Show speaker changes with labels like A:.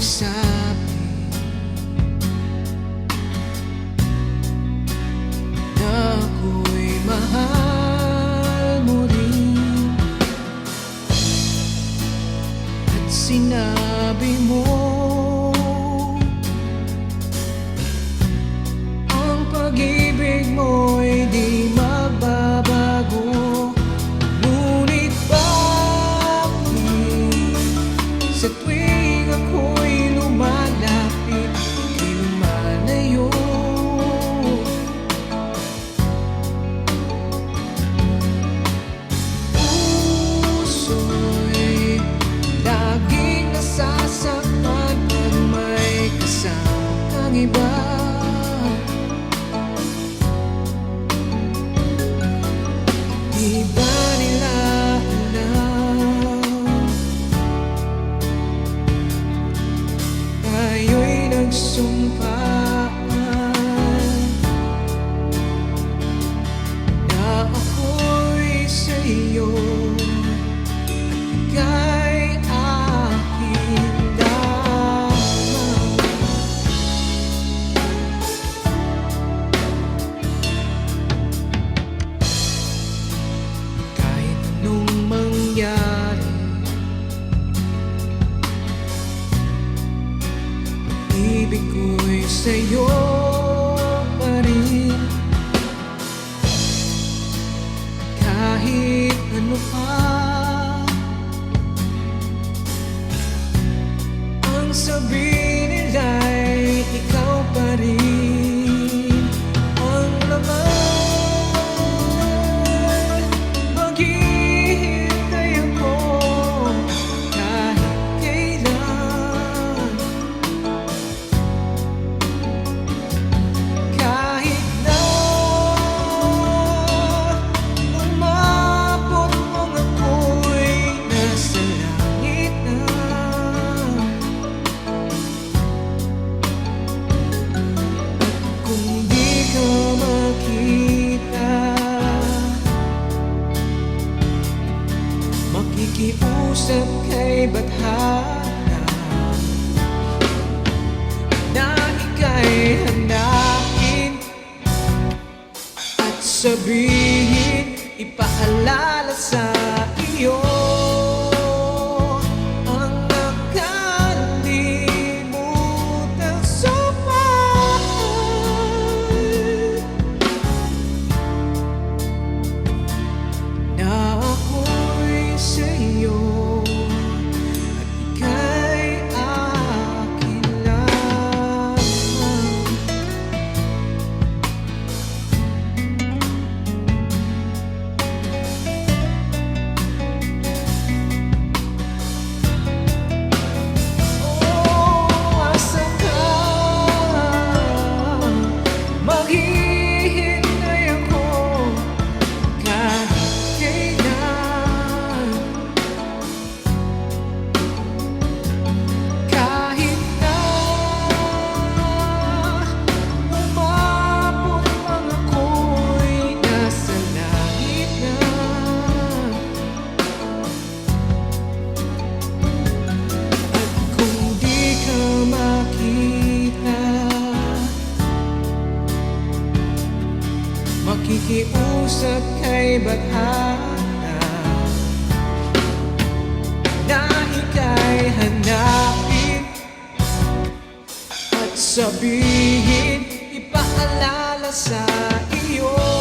A: side. sa'yo pa rin. Kahit ano pa. Ang sabi nila sabihin, ipaalala sa Nakiusap kay Batata Na ika'y hanapin At sabihin Ipaalala sa iyo.